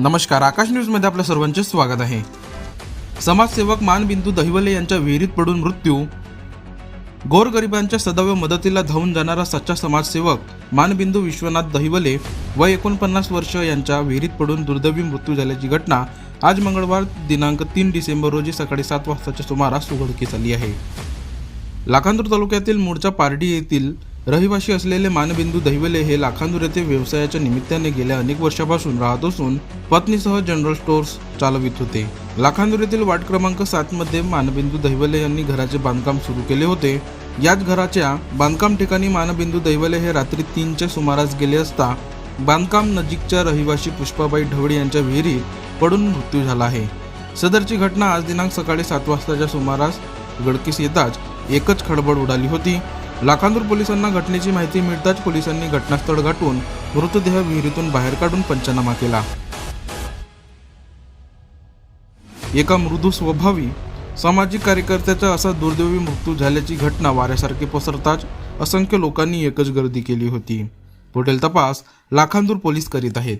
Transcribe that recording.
नमस्कार आकाश न्यूजमध्ये आपल्या सर्वांचे स्वागत आहे. समाजसेवक मानबिंदू दहिवले यांच्या विहिरीत पडून मृत्यू. गोरगरिबांच्या सदैव मदतीला धावून जाणारा सच्चा समाजसेवक मानबिंदू विश्वनाथ दहिवले व एकोणपन्नास वर्ष यांच्या विहिरीत पडून दुर्दैवी मृत्यू झाल्याची घटना आज मंगळवार दिनांक तीन डिसेंबर रोजी सकाळी सात वाजताच्या सुमारास उघडकीस आली आहे. लाखांदूर तालुक्यातील मूळच्या पारडी येथील रहिवासी असलेले मानबिंदू दहिवले हे लाखांदूर येथे व्यवसायाच्या निमित्ताने गेल्या अनेक वर्षापासून राहत असून पत्नीसह जनरल स्टोअर्स चालवित होते. लाखांदूर येथील वार्ड क्रमांक सात मध्ये मानबिंदू दहिवले यांनी घराचे बांधकाम सुरू केले होते. याच घराच्या बांधकाम ठिकाणी मानबिंदू दहिवले हे रात्री तीनच्या सुमारास गेले असता बांधकाम नजीकच्या रहिवासी पुष्पाबाई ढवळे यांच्या विहिरीत पडून मृत्यू झाला आहे. सदरची घटना आज दिनांक सकाळी सात वाजताच्या सुमारास गडकीस येताच एकच खडबड उडाली होती. लाखांदूर पोलिसांना घटनेची माहिती मिळताच पोलिसांनी घटनास्थळ गाठून मृतदेह विहिरीतून बाहेर काढून पंचनामा केला. एका मृदू स्वभावी सामाजिक कार्यकर्त्याचा असा दुर्दैवी मृत्यू झाल्याची घटना वाऱ्यासारखी पसरताच असंख्य लोकांनी एकच गर्दी केली होती. पुढील तपास लाखांदूर पोलीस करीत आहेत.